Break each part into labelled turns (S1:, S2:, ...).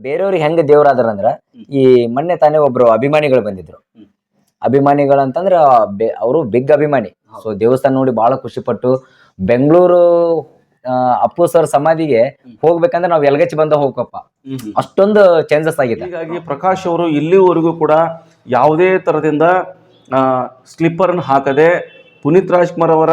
S1: ಬೇರೆಯವ್ರಿಗೆ ಹೆಂಗ್ ದೇವ್ರಾದ್ರ ಅಂದ್ರ ಈ ಮೊನ್ನೆ ತಾನೇ ಒಬ್ರು ಅಭಿಮಾನಿಗಳು ಬಂದಿದ್ರು
S2: ಹ್ಮ್.
S1: ಅಭಿಮಾನಿಗಳು ಅಂತಂದ್ರ ಅವರು ಬಿಗ್ ಅಭಿಮಾನಿ. ಸೊ ದೇವಸ್ಥಾನ ನೋಡಿ ಬಹಳ ಖುಷಿ ಪಟ್ಟು ಬೆಂಗಳೂರು ಅಪ್ಪು ಸರ್ ಸಮಾಧಿಗೆ. ಹೋಗ್ಬೇಕಂದ್ರೆ ನಾವು ಎಲ್ಗಚ್ಚಿ ಬಂದ ಹೋಗಪ್ಪ ಅಷ್ಟೊಂದು ಚೇಂಜಸ್ ಆಗಿದೆ
S2: ಹೀಗಾಗಿ ಪ್ರಕಾಶ್ ಅವರು ಇಲ್ಲಿವರೆಗೂ ಕೂಡ ಯಾವುದೇ ತರದಿಂದ ಸ್ಲಿಪ್ಪರ್ ಹಾಕದೆ ಪುನೀತ್ ರಾಜ್ಕುಮಾರ್ ಅವರ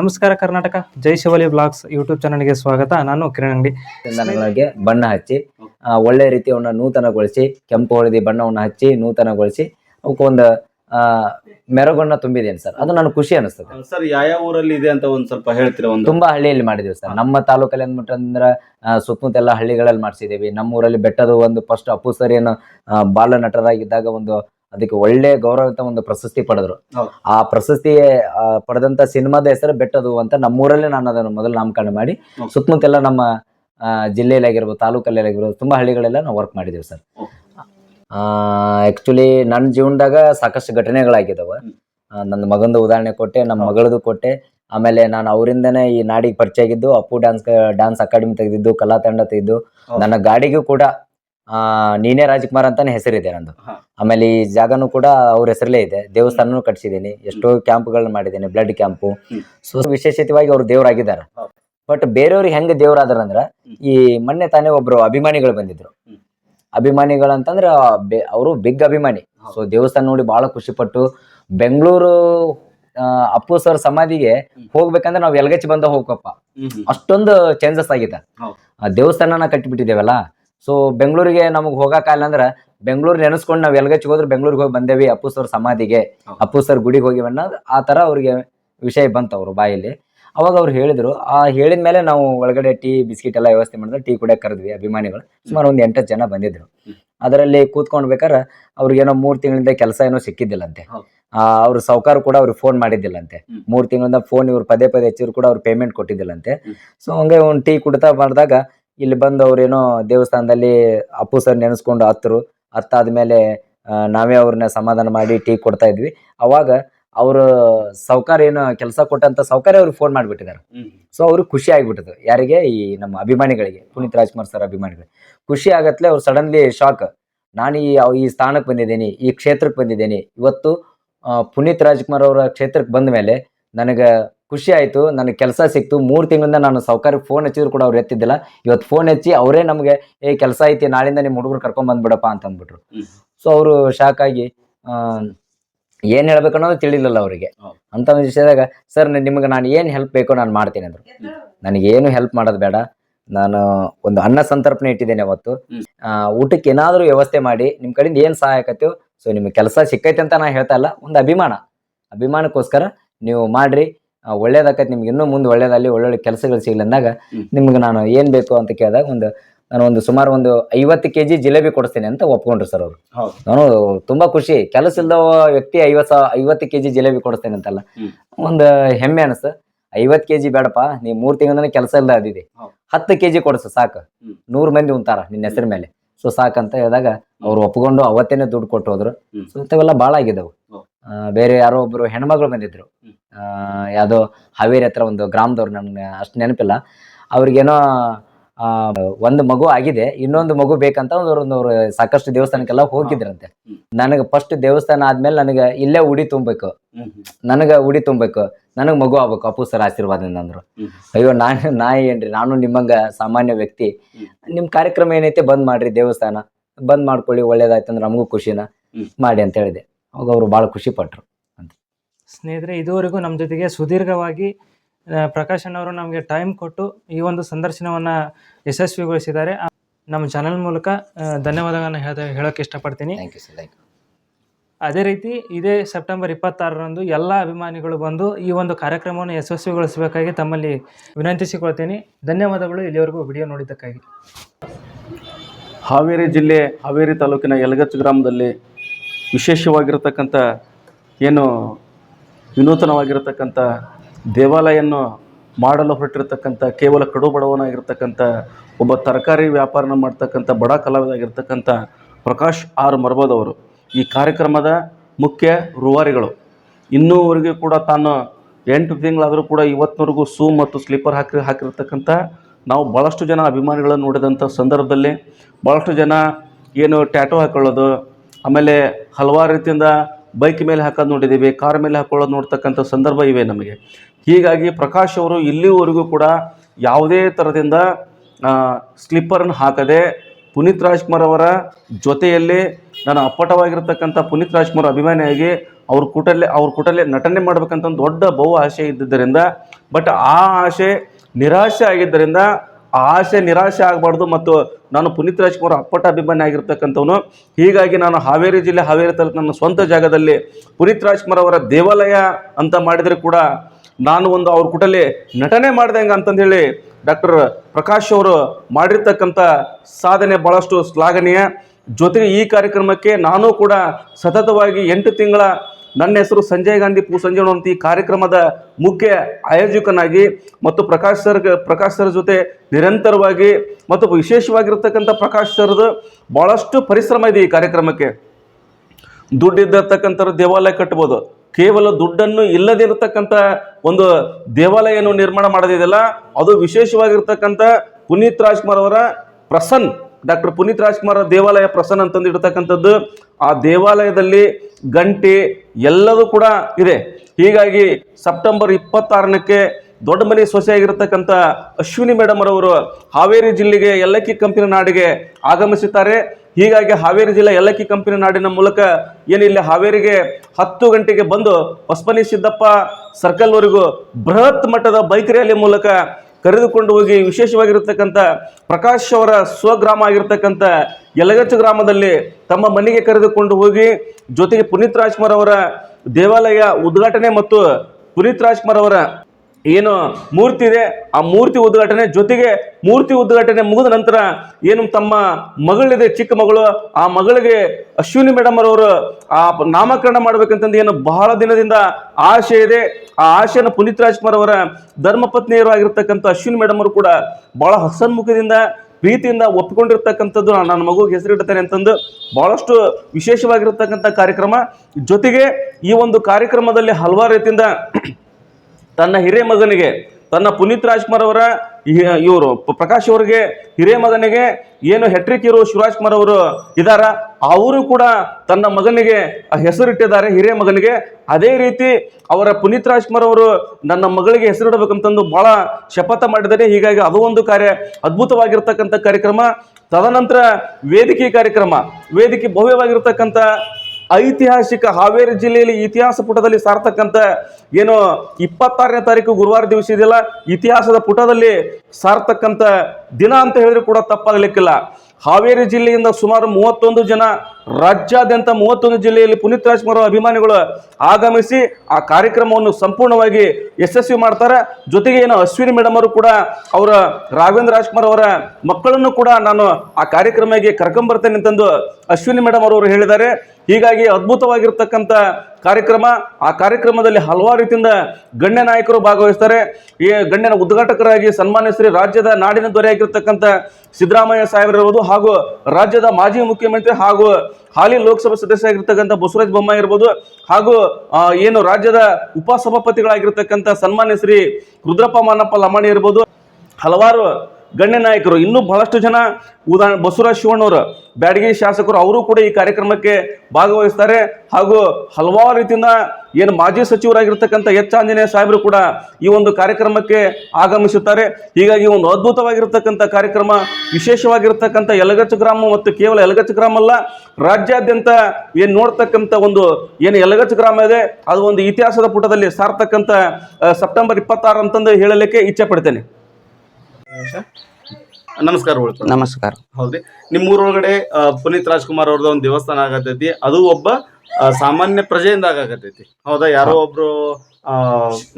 S3: ನಮಸ್ಕಾರ ಕರ್ನಾಟಕ. ಜೈ ಶಿವಲಿ ಬ್ಲಾಗ್ಸ್ ಯೂಟ್ಯೂಬ್ ಚಾನಲ್ಗೆ ಸ್ವಾಗತ. ನಾನು ಕಿರಣ್ ಅಂಗಡಿ.
S1: ಚಂದನಗಳಿಗೆ ಬಣ್ಣ ಹಚ್ಚಿ ಆ, ಒಳ್ಳೆ ರೀತಿಯವನ್ನ ನೂತನಗೊಳಿಸಿ ಕೆಂಪು ಹಳದಿ ಬಣ್ಣವನ್ನು ಹಚ್ಚಿ ನೂತನಗೊಳಿಸಿ ಅವಕ್ಕೊಂದು ಆ ಮೆರಗನ್ನ ತುಂಬಿದ್ದೇನೆ ಸರ್. ಅದು ನನಗೆ ಖುಷಿ ಅನಿಸ್ತದೆ.
S2: ಸರ್ ಯಾವ ಊರಲ್ಲಿ ಇದೆ ಅಂತ ಒಂದ್ ಸ್ವಲ್ಪ ಹೇಳ್ತೀರಾ ಒಂದು?
S1: ತುಂಬಾ ಹಳ್ಳಿಯಲ್ಲಿ ಮಾಡಿದೀವಿ ಸರ್. ನಮ್ಮ ತಾಲೂಕಲ್ಲಿ ಅಂದ್ಬಿಟ್ಟಂದ್ರ ಆ, ಸುತ್ತಮುತ್ತ ಎಲ್ಲ ಹಳ್ಳಿಗಳಲ್ಲಿ ಮಾಡ್ಸಿದೀವಿ ನಮ್ಮ ಊರಲ್ಲಿ ಬೆಟ್ಟದ ಒಂದು ಫಸ್ಟ್ ಅಪ್ಪು ಸರ್ ಏನು ಆ, ಬಾಲ ನಟರಾಗಿದ್ದಾಗ ಒಂದು ಅದಕ್ಕೆ ಒಳ್ಳೆ ಗೌರವಯುತ ಒಂದು ಪ್ರಶಸ್ತಿ ಪಡೆದ್ರು. ಆ ಪ್ರಶಸ್ತಿ ಪಡೆದಂತ ಸಿನಿಮಾದ ಹೆಸರು ಬೆಟ್ಟದು ಅಂತ ನಮ್ಮೂರಲ್ಲೇ ನಾನು ಅದನ್ನು ಮೊದಲು ನಾಮಕರಣ ಮಾಡಿ
S2: ಸುತ್ತಮುತ್ತೆಲ್ಲ
S1: ಸುತ್ತಮುತ್ತ ಎಲ್ಲ ನಮ್ಮ ಜಿಲ್ಲೆಯಲ್ಲಿ ಆಗಿರ್ಬೋದು ತಾಲೂಕಲ್ಲಿ ಆಗಿರ್ಬೋದು ತುಂಬಾ ಹಳ್ಳಿಗಳೆಲ್ಲ ನಾವು ವರ್ಕ್ ಮಾಡಿದೀವಿ ಸರ್. ಆಕ್ಚುಲಿ ನನ್ನ ಜೀವನದಾಗ ಸಾಕಷ್ಟು ಘಟನೆಗಳಾಗಿದ್ದಾವೆ. ನನ್ನ ಮಗಂದು ಉದಾಹರಣೆ ಕೊಟ್ಟೆ ನಮ್ಮ ಮಗಳದು ಕೊಟ್ಟೆ ಆಮೇಲೆ ನಾನು ಅವರಿಂದನೇ ಈ ನಾಡಿಗೆ ಪರಿಚಯ ಆಗಿದ್ದು ಅಪ್ಪು ಡ್ಯಾನ್ಸ್ ಡ್ಯಾನ್ಸ್ ಅಕಾಡೆಮಿ ತೆಗೆದಿದ್ದು ಕಲಾ ತಂಡ ತೆಗೆದು. ನನ್ನ ಗಾಡಿಗೂ ಕೂಡ ನೀನೇ ರಾಜ್ಕುಮಾರ್ ಅಂತಾನೆ ಹೆಸರಿದೆ ನಂದು. ಆಮೇಲೆ ಈ ಜಾಗನೂ ಕೂಡ ಅವ್ರ ಹೆಸರಲ್ಲೇ ಇದೆ. ದೇವಸ್ಥಾನನೂ ಕಟ್ಸಿದ್ದೀನಿ. ಎಷ್ಟೋ ಕ್ಯಾಂಪ್ಗಳನ್ನ ಮಾಡಿದ್ದೀನಿ. Blood camp. ಸೊ ವಿಶೇಷತೆವಾಗಿ ಅವ್ರು ದೇವರಾಗಿದ್ದಾರೆ.
S2: ಆಗಿದಾರ
S1: ಬಟ್ ಬೇರೆಯವ್ರಿಗೆ ಹೆಂಗ್ ದೇವರಾದ್ರ ಅಂದ್ರ ಈ ಮೊನ್ನೆ ತಾನೇ ಒಬ್ರು ಅಭಿಮಾನಿಗಳು ಬಂದಿದ್ರು.
S2: ಅಭಿಮಾನಿಗಳಂತಂದ್ರ
S1: ಅಭಿಮಾನಿಗಳು ಅಂತಂದ್ರ ಅವರು ಬಿಗ್ ಅಭಿಮಾನಿ. ಸೊ ದೇವಸ್ಥಾನ ನೋಡಿ ಬಹಳ ಖುಷಿ ಪಟ್ಟು ಬೆಂಗಳೂರು ಆ, ಅಪ್ಪು ಸರ್ ಸಮಾಧಿಗೆ. ಹೋಗ್ಬೇಕಂದ್ರೆ ನಾವು ಎಲ್ಗಚ್ಚಿ ಬಂದ ಹೋಗಪ್ಪ. ಅಷ್ಟೊಂದು ಚೇಂಜಸ್ ಆಗಿದೆ. ಆ ದೇವಸ್ಥಾನನ ಕಟ್ಟಿಬಿಟ್ಟಿದ್ದೇವಲ್ಲ ಸೊ ಬೆಂಗಳೂರಿಗೆ ನಮಗೆ ಹೋಗಕ್ಕಾಗಲ್ಲ ಅಂದ್ರೆ ಬೆಂಗಳೂರು ನೆನೆಸ್ಕೊಂಡು ನಾವು ಎಲ್ಗಚ್ಚಿಗೆ ಹೋದ್ರೆ ಬೆಂಗಳೂರಿಗೆ ಹೋಗಿ ಬಂದೇವಿ ಅಪ್ಪು ಸರ್ ಸಮಾಧಿಗೆ. ಅಪ್ಪು ಸರ್ ಗುಡಿಗೆ ಹೋಗಿ ಅನ್ನೋದು ಆ ಥರ ಅವ್ರಿಗೆ ವಿಷಯ ಬಂತು ಅವರು ಬಾಯಲ್ಲಿ. ಅವಾಗ ಅವ್ರು ಹೇಳಿದ್ರು ಆ ಹೇಳಿದ ಮೇಲೆ ನಾವು ಒಳಗಡೆ ಟೀ ಬಿಸ್ಕಿಟ್ ಎಲ್ಲ ವ್ಯವಸ್ಥೆ ಮಾಡಿದ್ರೆ ಟೀ ಕುಡಿಯಕ್ಕೆ ಕರೆದ್ವಿ ಅಭಿಮಾನಿಗಳು. ಸುಮಾರು ಒಂದು ಎಂಟತ್ತು ಜನ ಬಂದಿದ್ರು. ಅದರಲ್ಲಿ ಕೂತ್ಕೊಂಡ್ಬೇಕಾದ್ರೆ ಅವ್ರಿಗೇನೋ ಮೂರು ತಿಂಗಳಿಂದ ಕೆಲಸ ಏನೋ ಸಿಕ್ಕಿದ್ದಿಲ್ಲಂತೆ. ಅವ್ರ ಸಾವುಕಾರ ಕೂಡ ಅವ್ರಿಗೆ ಫೋನ್ ಮಾಡಿದ್ದಿಲ್ಲಂತೆ.
S2: ಮೂರು
S1: ಮೂರ್ ತಿಂಗಳಿಂದ ಫೋನ್ ಇವ್ರು ಪದೇ ಪದೇ ಹೆಚ್ಚಿದ್ರು ಕೂಡ ಅವ್ರು ಪೇಮೆಂಟ್ ಕೊಟ್ಟಿದ್ದಿಲ್ಲಂತೆ. ಸೊ ಹಂಗೆ ಒಂದು ಟೀ ಕುಡ್ತಾ ಮಾಡಿದಾಗ ಇಲ್ಲಿ ಬಂದು ಅವರೇನೋ ದೇವಸ್ಥಾನದಲ್ಲಿ ಅಪ್ಪು ಸರ್ ನೆನೆಸ್ಕೊಂಡು ಹತ್ತರು ಹತ್ತಾದ್ಮೇಲೆ ಮೇಲೆ ನಾವೇ ಅವ್ರನ್ನ ಸಮಾಧಾನ ಮಾಡಿ ಟೀ ಕೊಡ್ತಾ ಇದ್ವಿ. ಅವಾಗ ಅವರು ಸೌಕರ್ಯ ಏನು ಕೆಲಸ ಕೊಟ್ಟಂತ ಸೌಕರ್ಯ ಅವ್ರಿಗೆ ಫೋನ್ ಮಾಡಿಬಿಟ್ಟಿದ್ದಾರೆ. ಸೊ ಅವ್ರಿಗೆ ಖುಷಿ ಆಗಿಬಿಟ್ಟದು ಯಾರಿಗೆ? ಈ ನಮ್ಮ ಅಭಿಮಾನಿಗಳಿಗೆ ಪುನೀತ್ ರಾಜ್ಕುಮಾರ್ ಸರ್ ಅಭಿಮಾನಿಗಳಿಗೆ ಖುಷಿ ಆಗತ್ಲೆ ಅವ್ರು ಸಡನ್ಲಿ ಶಾಕ್ ನಾನು ಈ ಈ ಸ್ಥಾನಕ್ಕೆ ಬಂದಿದ್ದೀನಿ ಈ ಕ್ಷೇತ್ರಕ್ಕೆ ಬಂದಿದ್ದೀನಿ. ಇವತ್ತು ಪುನೀತ್ ರಾಜ್ಕುಮಾರ್ ಅವರ ಕ್ಷೇತ್ರಕ್ಕೆ ಬಂದ ಮೇಲೆ ನನಗೆ ಖುಷಿ ಆಯಿತು ನನಗೆ ಕೆಲಸ ಸಿಕ್ತು. ಮೂರು ತಿಂಗಳಿಂದ ನಾನು ಸೌಕರ್ಯ ಫೋನ್ ಹಚ್ಚಿದ್ರು ಕೂಡ ಅವ್ರು ಎತ್ತಿದ್ದಿಲ್ಲ. ಇವತ್ತು ಫೋನ್ ಹಚ್ಚಿ ಅವರೇ ನಮಗೆ ಏ ಕೆಲಸ ಐತಿ ನಾಳಿಂದ ನಿಮ್ಮ ಹುಡುಗರು ಕರ್ಕೊಂಡ್ ಬಂದ್ಬಿಡಪ್ಪ ಅಂತ ಅಂದ್ಬಿಟ್ರು. ಸೊ ಅವರು ಶಾಕ್ ಆಗಿ ಏನು ಹೇಳ್ಬೇಕು ಅನ್ನೋದು ತಿಳಿಲಿಲ್ಲ ಅವರಿಗೆ. ಅಂತ ಒಂದು ವಿಷಯದಾಗ ಸರ್ ನಿಮ್ಗೆ ನಾನು ಏನು ಹೆಲ್ಪ್ ಬೇಕೋ ನಾನು ಮಾಡ್ತೀನಿ ಅಂದರು. ನನಗೇನು ಹೆಲ್ಪ್ ಮಾಡೋದು ಬೇಡ. ನಾನು ಒಂದು ಅನ್ನ ಸಂತರ್ಪಣೆ ಇಟ್ಟಿದ್ದೇನೆ ಅವತ್ತು. ಊಟಕ್ಕೆ ಏನಾದರೂ ವ್ಯವಸ್ಥೆ ಮಾಡಿ ನಿಮ್ಮ ಕಡೆಯಿಂದ ಏನು ಸಹಾಯ ಆಕತ್ತೀವೋ ಸೊ ನಿಮ್ಗೆ ಕೆಲಸ ಸಿಕ್ಕೈತೆ ಅಂತ ನಾನು ಹೇಳ್ತಾ ಇಲ್ಲ. ಒಂದು ಅಭಿಮಾನ. ಅಭಿಮಾನಕ್ಕೋಸ್ಕರ ನೀವು ಮಾಡ್ರಿ. ಒಳ್ಳೇದಾಕೈತೆ ನಿಮ್ಗೆ. ಇನ್ನೂ ಮುಂದೆ ಒಳ್ಳೇದಲ್ಲಿ ಒಳ್ಳೊಳ್ಳೆ ಕೆಲಸಗಳು ಸಿಗಲಿ ಅಂದಾಗ. ನಿಮ್ಗೆ ನಾನು ಏನು ಬೇಕು ಅಂತ ಕೇಳಿದಾಗ ಒಂದು ನಾನು ಒಂದು ಸುಮಾರು ಒಂದು ಐವತ್ತು ಕೆ ಜಿ ಜಿಲೇಬಿ ಕೊಡಿಸ್ತೀನಿ ಅಂತ ಒಪ್ಕೊಂಡ್ರು ಸರ್ ಅವರು. ನಾನು ತುಂಬಾ ಖುಷಿ. ಕೆಲಸ ಇಲ್ಲದ ವ್ಯಕ್ತಿ ಐವತ್ತು ಐವತ್ತು ಕೆ ಜಿ ಜಿಲೇಬಿ ಕೊಡಿಸ್ತೇನೆ ಅಂತಲ್ಲ. ಒಂದು ಹೆಮ್ಮೆ ಅನಿಸ್ತು ಐವತ್ತು ಕೆ ಜಿ ಬೇಡಪ್ಪ ನೀವು ಮೂರು ತಿಂಗಳಿಂದ ಕೆಲಸ ಇಲ್ಲ ಅದಿದೆ. ಹತ್ತು ಕೆ ಜಿ ಕೊಡಿಸು ಸಾಕು. ನೂರು ಮಂದಿ ಉಂತಾರ ನಿನ್ನ ಹೆಸರ ಮೇಲೆ. ಸೊ ಸಾಕಂತ ಹೇಳಿದಾಗ ಅವ್ರು ಒಪ್ಕೊಂಡು ಅವತ್ತೇನೆ ದುಡ್ಡು ಕೊಟ್ಟು ಹೋದ್ರು. ಸೊ ಇಂಥವೆಲ್ಲ ಭಾಳ ಆಗಿದ್ದವು. ಬೇರೆ ಯಾರೋ ಒಬ್ರು ಹೆಣ್ಮಗಳು ಬಂದಿದ್ರು. ಯಾವುದೋ ಹಾವೇರಿ ಹತ್ರ ಒಂದು ಗ್ರಾಮದವ್ರು ನನ್ಗೆ ಅಷ್ಟು ನೆನಪಿಲ್ಲ. ಅವ್ರಿಗೇನೋ ಒಂದು ಮಗು ಆಗಿದೆ ಇನ್ನೊಂದು ಮಗು ಬೇಕಂತ ಒಂದು ಒಂದು ಅವ್ರು ಸಾಕಷ್ಟು ದೇವಸ್ಥಾನಕ್ಕೆಲ್ಲ ಹೋಗಿದ್ರಂತೆ. ನನಗೆ ಫಸ್ಟ್ ದೇವಸ್ಥಾನ ಆದ್ಮೇಲೆ ನನಗೆ ಇಲ್ಲೇ ಉಡಿ ತುಂಬಬೇಕು. ನನಗೆ ಉಡಿ ತುಂಬಬೇಕು. ನನಗೆ ಮಗು ಆಗ್ಬೇಕು ಅಪ್ಪು ಸರ್ ಆಶೀರ್ವಾದದಿಂದ ಅಂದ್ರು. ಅಯ್ಯೋ ನಾನು ನಾ ಏನ್ರಿ ನಾನು ನಿಮ್ಮಂಗ ಸಾಮಾನ್ಯ ವ್ಯಕ್ತಿ.
S2: ನಿಮ್ಮ
S1: ನಿಮ್ ಕಾರ್ಯಕ್ರಮ ಏನೈತೆ ಬಂದ್ ಮಾಡ್ರಿ ದೇವಸ್ಥಾನ. ಬಂದ್ ಮಾಡ್ಕೊಳ್ಳಿ ಒಳ್ಳೇದಾಯ್ತು ಅಂದ್ರೆ ನಮಗೂ ಖುಷಿನ ಮಾಡಿ ಅಂತ ಹೇಳಿದೆ. ಅವಾಗ ಅವರು ಬಹಳ ಖುಷಿ ಅಂತ.
S3: ಸ್ನೇಹಿತರೆ ಇದುವರೆಗೂ ನಮ್ಮ ಜೊತೆಗೆ ಸುದೀರ್ಘವಾಗಿ ಪ್ರಕಾಶನ್ ಪ್ರಕಾಶ್ ಅಣ್ಣವರು ನಮಗೆ ಟೈಮ್ ಕೊಟ್ಟು ಈ ಒಂದು ಸಂದರ್ಶನವನ್ನು ಯಶಸ್ವಿಗೊಳಿಸಿದ್ದಾರೆ. ನಮ್ಮ ಚಾನಲ್ ಮೂಲಕ ಧನ್ಯವಾದಗಳನ್ನು ಹೇಳ ಹೇಳೋಕ್ಕೆ ಇಷ್ಟಪಡ್ತೀನಿ.
S1: Thank you sir thank you
S3: ಅದೇ ರೀತಿ ಇದೇ ಸೆಪ್ಟೆಂಬರ್ ಇಪ್ಪತ್ತಾರರಂದು ಎಲ್ಲ ಅಭಿಮಾನಿಗಳು ಬಂದು ಈ ಒಂದು ಕಾರ್ಯಕ್ರಮವನ್ನು ಯಶಸ್ವಿಗೊಳಿಸಬೇಕಾಗಿ ತಮ್ಮಲ್ಲಿ ವಿನಂತಿಸಿಕೊಳ್ತೀನಿ. ಧನ್ಯವಾದಗಳು ಇಲ್ಲಿವರೆಗೂ ವಿಡಿಯೋ ನೋಡಿದ್ದಕ್ಕಾಗಿ.
S2: ಹಾವೇರಿ ಜಿಲ್ಲೆ ಹಾವೇರಿ ತಾಲೂಕಿನ ಯಲಗಚ್ಚ ಗ್ರಾಮದಲ್ಲಿ ವಿಶೇಷವಾಗಿರತಕ್ಕಂಥ ಏನು ವಿನೂತನವಾಗಿರತಕ್ಕಂಥ ದೇವಾಲಯವನ್ನು ಮಾಡಲು ಹೊರಟಿರ್ತಕ್ಕಂಥ ಕೇವಲ ಕಡು ಬಡವನಾಗಿರ್ತಕ್ಕಂಥ ಒಬ್ಬ ತರಕಾರಿ ವ್ಯಾಪಾರನ ಮಾಡ್ತಕ್ಕಂಥ ಬಡ ಕಲಾವಿದಾಗಿರ್ತಕ್ಕಂಥ ಪ್ರಕಾಶ್ ಆರ್ ಮರ್ಬೋದವರು ಈ ಕಾರ್ಯಕ್ರಮದ ಮುಖ್ಯ ರೂವಾರಿಗಳು. ಇನ್ನೂವರೆಗೂ ಕೂಡ ತಾನು ಎಂಟು ತಿಂಗಳಾದರೂ ಕೂಡ ಇವತ್ತಿನವರೆಗೂ ಸೂ ಮತ್ತು ಸ್ಲೀಪರ್ ಹಾಕಿ ಹಾಕಿರ್ತಕ್ಕಂಥ ನಾವು ಭಾಳಷ್ಟು ಜನ ಅಭಿಮಾನಿಗಳನ್ನು ನೋಡಿದಂಥ ಸಂದರ್ಭದಲ್ಲಿ ಭಾಳಷ್ಟು ಜನ ಏನು ಟ್ಯಾಟೋ ಹಾಕೊಳ್ಳೋದು ಆಮೇಲೆ ಹಲವಾರು ರೀತಿಯಿಂದ ಬೈಕ್ ಮೇಲೆ ಹಾಕೋದು ನೋಡಿದ್ದೀವಿ ಕಾರ್ ಮೇಲೆ ಹಾಕೊಳ್ಳೋದು ನೋಡ್ತಕ್ಕಂಥ ಸಂದರ್ಭ ಇವೆ ನಮಗೆ. ಹೀಗಾಗಿ ಪ್ರಕಾಶ್ ಅವರು ಇಲ್ಲಿವರೆಗೂ ಕೂಡ ಯಾವುದೇ ಥರದಿಂದ ಸ್ಲಿಪ್ಪರನ್ನು ಹಾಕದೆ ಪುನೀತ್ ರಾಜ್ಕುಮಾರ್ ಅವರ ಜೊತೆಯಲ್ಲಿ ನಾನು ಅಪ್ಪಟವಾಗಿರ್ತಕ್ಕಂಥ ಪುನೀತ್ ರಾಜ್ಕುಮಾರ್ ಅಭಿಮಾನಿಯಾಗಿ ಅವ್ರ ಕೂಟಲ್ಲೇ ಅವ್ರ ಕೂಟಲ್ಲೇ ನಟನೆ ಮಾಡ್ಬೇಕಂತ ಒಂದು ದೊಡ್ಡ ಬಹು ಆಸೆ ಇದ್ದಿದ್ದರಿಂದ, ಬಟ್ ಆ ಆಸೆ ನಿರಾಶೆ ಆಗಿದ್ದರಿಂದ ಆಸೆ ನಿರಾಶೆ ಆಗಬಾರ್ದು ಮತ್ತು ನಾನು ಪುನೀತ್ ರಾಜ್ಕುಮಾರ್ ಅಪ್ಪಟ ಅಭಿಮಾನಿ ಆಗಿರ್ತಕ್ಕಂಥವನು. ಹೀಗಾಗಿ ನಾನು ಹಾವೇರಿ ಜಿಲ್ಲೆ, ಹಾವೇರಿ ತಾಲೂಕು ನನ್ನ ಸ್ವಂತ ಜಾಗದಲ್ಲಿ ಪುನೀತ್ ರಾಜ್ಕುಮಾರ್ ಅವರ ದೇವಾಲಯ ಅಂತ ಮಾಡಿದರೆ ಕೂಡ ನಾನು ಒಂದು ಅವ್ರ ಕುಟಲಿ ನಟನೆ ಮಾಡ್ದಂಗೆ ಅಂತಂದೇಳಿ ಡಾಕ್ಟರ್ ಪ್ರಕಾಶ್ ಅವರು ಮಾಡಿರ್ತಕ್ಕಂಥ ಸಾಧನೆ ಭಾಳಷ್ಟು ಶ್ಲಾಘನೀಯ. ಜೊತೆಗೆ ಈ ಕಾರ್ಯಕ್ರಮಕ್ಕೆ ನಾನು ಕೂಡ ಸತತವಾಗಿ ಎಂಟು ತಿಂಗಳ ನನ್ನ ಹೆಸರು ಸಂಜಯ್ ಗಾಂಧಿ ಪೂ ಸಂಜಯ್ ಅಂತ ಈ ಕಾರ್ಯಕ್ರಮದ ಮುಖ್ಯ ಆಯೋಜಕನಾಗಿ ಮತ್ತು ಪ್ರಕಾಶ್ ಸರ್ ಪ್ರಕಾಶ್ ಸರ್ ಜೊತೆ ನಿರಂತರವಾಗಿ ಮತ್ತು ವಿಶೇಷವಾಗಿರ್ತಕ್ಕಂಥ ಪ್ರಕಾಶ್ ಸರ್ದು ಭಾಳಷ್ಟು ಪರಿಶ್ರಮ ಇದೆ ಈ ಕಾರ್ಯಕ್ರಮಕ್ಕೆ. ದುಡ್ಡಿದ್ದತಕ್ಕಂಥವ್ರು ದೇವಾಲಯ ಕಟ್ಬೋದು. ಕೇವಲ ದುಡ್ಡನ್ನು ಇಲ್ಲದಿರತಕ್ಕಂಥ ಒಂದು ದೇವಾಲಯವನ್ನು ನಿರ್ಮಾಣ ಮಾಡೋದಿದೆಯಲ್ಲ, ಅದು ವಿಶೇಷವಾಗಿರ್ತಕ್ಕಂಥ ಪುನೀತ್ ರಾಜ್ಕುಮಾರ್ ಅವರ ಪ್ರಸನ್, ಡಾಕ್ಟರ್ ಪುನೀತ್ ರಾಜ್ಕುಮಾರ್ ದೇವಾಲಯ ಪ್ರಸನ್ ಅಂತಂದು ಇಡ್ತಕ್ಕಂಥದ್ದು ಆ ದೇವಾಲಯದಲ್ಲಿ ಗಂಟೆ ಎಲ್ಲದೂ ಕೂಡ ಇದೆ. ಹೀಗಾಗಿ ಸೆಪ್ಟೆಂಬರ್ ಇಪ್ಪತ್ತಾರನಕ್ಕೆ ದೊಡ್ಡ ಮನೆ ಸೊಸೆಯಾಗಿರ್ತಕ್ಕಂಥ ಅಶ್ವಿನಿ ಮೇಡಮ್ ಅವರು ಹಾವೇರಿ ಜಿಲ್ಲೆಗೆ ಯಲ್ಲಕ್ಕಿ ಕಂಪನಿ ನಾಡಿಗೆ ಆಗಮಿಸುತ್ತಾರೆ. ಹೀಗಾಗಿ ಹಾವೇರಿ ಜಿಲ್ಲೆ ಯಲ್ಲಕ್ಕಿ ಕಂಪನಿ ನಾಡಿನ ಮೂಲಕ ಏನಿಲ್ಲಿ ಹಾವೇರಿಗೆ ಹತ್ತು ಗಂಟೆಗೆ ಬಂದು ಹೊಸ್ಪನಿ ಸಿದ್ದಪ್ಪ ಸರ್ಕಲ್ವರೆಗೂ ಬೃಹತ್ ಮಟ್ಟದ ಬೈಕ್ ರ್ಯಾಲಿ ಮೂಲಕ ಕರೆದುಕೊಂಡು ಹೋಗಿ ವಿಶೇಷವಾಗಿರತಕ್ಕಂಥ ಪ್ರಕಾಶ್ ಅವರ ಸ್ವಗ್ರಾಮ ಆಗಿರ್ತಕ್ಕಂಥ ಯಲಗಚ್ಚು ಗ್ರಾಮದಲ್ಲಿ ತಮ್ಮ ಮನೆಗೆ ಕರೆದುಕೊಂಡು ಹೋಗಿ, ಜೊತೆಗೆ ಪುನೀತ್ ರಾಜ್ಕುಮಾರ್ ಅವರ ದೇವಾಲಯ ಉದ್ಘಾಟನೆ ಮತ್ತು ಪುನೀತ್ ರಾಜ್ಕುಮಾರ್ ಅವರ ಏನು ಮೂರ್ತಿ ಇದೆ, ಆ ಮೂರ್ತಿ ಉದ್ಘಾಟನೆ ಜೊತೆಗೆ ಮೂರ್ತಿ ಉದ್ಘಾಟನೆ ಮುಗಿದ ನಂತರ ಏನು ತಮ್ಮ ಮಗಳಿದೆ, ಚಿಕ್ಕ ಮಗಳು, ಆ ಮಗಳಿಗೆ ಅಶ್ವಿನಿ ಮೇಡಮ್ ಅವರು ಆ ನಾಮಕರಣ ಮಾಡ್ಬೇಕಂತಂದು ಏನು ಬಹಳ ದಿನದಿಂದ ಆಶೆ ಇದೆ. ಆ ಆಶೆಯನ್ನು ಪುನೀತ್ ರಾಜ್ಕುಮಾರ್ ಅವರ ಧರ್ಮಪತ್ನಿಯರು ಆಗಿರ್ತಕ್ಕಂಥ ಅಶ್ವಿನಿ ಮೇಡಮ್ ಅವರು ಕೂಡ ಬಹಳ ಹಸನ್ಮುಖದಿಂದ, ಪ್ರೀತಿಯಿಂದ ಒಪ್ಪಿಕೊಂಡಿರ್ತಕ್ಕಂಥದ್ದು ನಾನು ನನ್ನ ಮಗುಗೆ ಹೆಸರಿಡ್ತೇನೆ ಅಂತಂದು ಬಹಳಷ್ಟು ವಿಶೇಷವಾಗಿರ್ತಕ್ಕಂಥ ಕಾರ್ಯಕ್ರಮ. ಜೊತೆಗೆ ಈ ಒಂದು ಕಾರ್ಯಕ್ರಮದಲ್ಲಿ ಹಲವಾರು ರೀತಿಯಿಂದ ತನ್ನ ಹಿರಿಯ ಮಗನಿಗೆ, ತನ್ನ ಪುನೀತ್ ರಾಜ್ಕುಮಾರ್ ಅವರ ಇವರು ಪ್ರಕಾಶ್ ಅವರಿಗೆ ಹಿರಿಯ ಮಗನಿಗೆ ಏನು ಹೆಟ್ರಿಕ್ ಇರೋ ಶಿವರಾಜ್ಕುಮಾರ್ ಅವರು ಇದಾರ, ಅವರು ಕೂಡ ತನ್ನ ಮಗನಿಗೆ ಹೆಸರಿಟ್ಟಿದ್ದಾರೆ ಹಿರಿಯ ಮಗನಿಗೆ. ಅದೇ ರೀತಿ ಅವರ ಪುನೀತ್ ರಾಜ್ಕುಮಾರ್ ಅವರು ನನ್ನ ಮಗಳಿಗೆ ಹೆಸರಿಡಬೇಕಂತಂದು ಬಹಳ ಶಪಥ ಮಾಡಿದ್ದಾರೆ. ಹೀಗಾಗಿ ಅದು ಒಂದು ಕಾರ್ಯ, ಅದ್ಭುತವಾಗಿರ್ತಕ್ಕಂಥ ಕಾರ್ಯಕ್ರಮ. ತದನಂತರ ವೇದಿಕೆ ಕಾರ್ಯಕ್ರಮ, ವೇದಿಕೆ ಭವ್ಯವಾಗಿರ್ತಕ್ಕಂಥ ಐತಿಹಾಸಿಕ ಹಾವೇರಿ ಜಿಲ್ಲೆಯಲ್ಲಿ ಇತಿಹಾಸ ಪುಟದಲ್ಲಿ ಸಾರ್ತಕ್ಕಂಥ ಏನು ಇಪ್ಪತ್ತಾರನೇ ತಾರೀಕು ಗುರುವಾರ ದಿವಸ ಇದೆಯಲ್ಲ, ಇತಿಹಾಸದ ಪುಟದಲ್ಲಿ ಸಾರ್ತಕ್ಕಂಥ ದಿನ ಅಂತ ಹೇಳಿದ್ರೆ ಕೂಡ ತಪ್ಪಾಗಲಿಕ್ಕಿಲ್ಲ. ಹಾವೇರಿ ಜಿಲ್ಲೆಯಿಂದ ಸುಮಾರು ಮೂವತ್ತೊಂದು ಜನ, ರಾಜ್ಯಾದ್ಯಂತ ಮೂವತ್ತೊಂದು ಜಿಲ್ಲೆಯಲ್ಲಿ ಪುನೀತ್ ರಾಜ್ಕುಮಾರ್ ಅಭಿಮಾನಿಗಳು ಆಗಮಿಸಿ ಆ ಕಾರ್ಯಕ್ರಮವನ್ನು ಸಂಪೂರ್ಣವಾಗಿ ಯಶಸ್ವಿ ಮಾಡ್ತಾರೆ. ಜೊತೆಗೆ ಏನು ಅಶ್ವಿನಿ ಮೇಡಮ್ ಅವರು ಕೂಡ, ಅವರ ರಾಘವೇಂದ್ರ ರಾಜ್ಕುಮಾರ್ ಅವರ ಮಕ್ಕಳನ್ನು ಕೂಡ ನಾನು ಆ ಕಾರ್ಯಕ್ರಮಕ್ಕೆ ಕರ್ಕೊಂಬರ್ತೇನೆ ಅಂತಂದು ಅಶ್ವಿನಿ ಮೇಡಮ್ ಅವರು ಹೇಳಿದ್ದಾರೆ. ಹೀಗಾಗಿ ಅದ್ಭುತವಾಗಿರ್ತಕ್ಕಂಥ ಕಾರ್ಯಕ್ರಮ, ಆ ಕಾರ್ಯಕ್ರಮದಲ್ಲಿ ಹಲವಾರು ರೀತಿಯಿಂದ ಗಣ್ಯ ನಾಯಕರು ಭಾಗವಹಿಸ್ತಾರೆ. ಈ ಗಣ್ಯನ ಉದ್ಘಾಟಕರಾಗಿ ಸನ್ಮಾನ್ಯ ಶ್ರೀ ರಾಜ್ಯದ ನಾಡಿನ ದೊರೆಯಾಗಿರ್ತಕ್ಕಂಥ ಸಿದ್ದರಾಮಯ್ಯ ಸಾಹೇಬರಿರ್ಬೋದು ಹಾಗೂ ರಾಜ್ಯದ ಮಾಜಿ ಮುಖ್ಯಮಂತ್ರಿ ಹಾಗೂ ಹಾಲಿ ಲೋಕಸಭಾ ಸದಸ್ಯ ಆಗಿರ್ತಕ್ಕಂಥ ಬಸವರಾಜ ಬೊಮ್ಮಾಯಿ ಇರ್ಬೋದು ಹಾಗೂ ಏನು ರಾಜ್ಯದ ಉಪಸಭಾಪತಿಗಳಾಗಿರ್ತಕ್ಕಂಥ ಸನ್ಮಾನ್ಯ ಶ್ರೀ ರುದ್ರಪ್ಪ ಮಾನಪ್ಪ ಲಮಾಣಿ ಇರ್ಬೋದು. ಹಲವಾರು ಗಣ್ಯ ನಾಯಕರು, ಇನ್ನೂ ಬಹಳಷ್ಟು ಜನ ಉದಾಹರಣೆ ಬಸವರಾಜ ಶಿವಣ್ಣವರು, ಬ್ಯಾಡಗಿ ಶಾಸಕರು, ಅವರು ಕೂಡ ಈ ಕಾರ್ಯಕ್ರಮಕ್ಕೆ ಭಾಗವಹಿಸ್ತಾರೆ. ಹಾಗೂ ಹಲವಾರು ರೀತಿಯಿಂದ ಏನು ಮಾಜಿ ಸಚಿವರಾಗಿರ್ತಕ್ಕಂಥ ಎಚ್. ಆಂಜನೇಯ ಸಾಹೇಬರು ಕೂಡ ಈ ಒಂದು ಕಾರ್ಯಕ್ರಮಕ್ಕೆ ಆಗಮಿಸುತ್ತಾರೆ. ಹೀಗಾಗಿ ಒಂದು ಅದ್ಭುತವಾಗಿರ್ತಕ್ಕಂಥ ಕಾರ್ಯಕ್ರಮ, ವಿಶೇಷವಾಗಿರ್ತಕ್ಕಂಥ ಯಲಗಚ್ಚ ಗ್ರಾಮ ಮತ್ತು ಕೇವಲ ಯಲಗಚ್ಚ ಗ್ರಾಮ ಅಲ್ಲ, ರಾಜ್ಯಾದ್ಯಂತ ಏನು ನೋಡ್ತಕ್ಕಂಥ ಒಂದು ಏನು ಯಲಗಚ್ಚ ಗ್ರಾಮ ಇದೆ, ಅದು ಒಂದು ಇತಿಹಾಸದ ಪುಟದಲ್ಲಿ ಸಾರ್ತಕ್ಕಂಥ ಸೆಪ್ಟೆಂಬರ್ ಇಪ್ಪತ್ತಾರು ಅಂತಂದು ಹೇಳಲಿಕ್ಕೆ ಇಚ್ಛೆ ಪಡ್ತೇನೆ.
S4: ನಮಸ್ಕಾರ
S5: ನಮಸ್ಕಾರ.
S4: ಹೌದ್ರಿ. ನಿಮ್ಮೂರೊಳಗಡೆ ಪುನೀತ್ ರಾಜ್ಕುಮಾರ್ ಅವ್ರದ್ದು ಒಂದು ದೇವಸ್ಥಾನ ಆಗತೈತಿ. ಅದು ಒಬ್ಬ ಆ, ಸಾಮಾನ್ಯ ಪ್ರಜೆಯಿಂದ ಆಗತೈತಿ. ಹೌದಾ? ಯಾರೋ ಒಬ್ರು ಆ,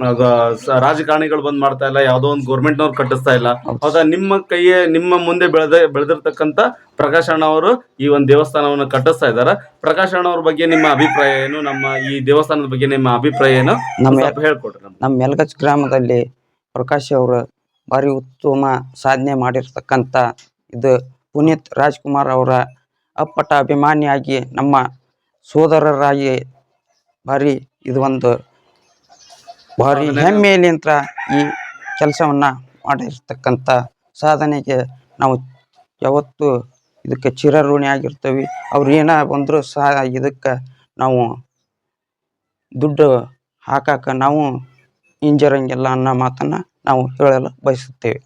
S4: ಆಗ ಸ- ರಾಜಕಾರಣಿಗಳು ಬಂದ್ ಮಾಡ್ತಾ ಇಲ್ಲ ಯಾವ್ದೋ ಒಂದು ಗೌರ್ಮೆಂಟ್ನವ್ರು ಕಟ್ಟಿಸ್ತಾ ಇಲ್ಲ. ಹೌದಾ. ನಿಮ್ಮ ಕೈಯೇ ನಿಮ್ಮ ಮುಂದೆ ಬೆಳೆದ ಬೆಳೆದಿರ್ತಕ್ಕಂತ ಪ್ರಕಾಶ್ ಅಣ್ಣ ಅವರು ಈ ಒಂದು ದೇವಸ್ಥಾನವನ್ನು ಕಟ್ಟಿಸ್ತಾ ಇದ್ದಾರೆ. ಪ್ರಕಾಶ್ ಅಣ್ಣ ಅವ್ರ ಬಗ್ಗೆ ನಿಮ್ಮ ಅಭಿಪ್ರಾಯ ಏನು? ನಮ್ಮ ಈ ದೇವಸ್ಥಾನದ ಬಗ್ಗೆ ನಿಮ್ಮ ಅಭಿಪ್ರಾಯ ಏನು?
S5: ನಮ್ಮ
S4: ಸ್ವಲ್ಪ ಹೇಳ್ಕೊಡ್ರಿ ನಮ್ಗೆ.
S5: ನಮ್ಮ ಮೆಲ್ಗಚ್ ಗ್ರಾಮದಲ್ಲಿ ಪ್ರಕಾಶ್ ಅವರು ಭಾರಿ ಉತ್ತಮ ಸಾಧನೆ ಮಾಡಿರ್ತಕ್ಕಂಥ ಇದು ಪುನೀತ್ ರಾಜ್ಕುಮಾರ್ ಅವರ ಅಪ್ಪಟ ಅಭಿಮಾನಿಯಾಗಿ ನಮ್ಮ ಸೋದರರಾಗಿ ಭಾರಿ ಇದು ಒಂದು ಭಾರಿ
S4: ಹೆಮ್ಮೆ
S5: ಹೆಮ್ಮೆಲಿಂತ್ರ ಈ ಕೆಲಸವನ್ನ ಮಾಡಿರ್ತಕ್ಕಂಥ ಸಾಧನೆಗೆ ನಾವು ಯಾವತ್ತು ಇದಕ್ಕೆ ಚಿರಋಣಿ ಆಗಿರ್ತೇವೆ. ಅವ್ರು ಏನ ಬಂದರೂ ಸಹ ಇದಕ್ಕೆ ನಾವು ದುಡ್ಡು ಹಾಕಕ್ಕೆ ನಾವು ಹಿಂಜರಂಗಿಲ್ಲ ಅನ್ನೋ ಮಾತನ್ನ ನಾವು ಹೇಳಲು ಬಯಸುತ್ತೇವೆ.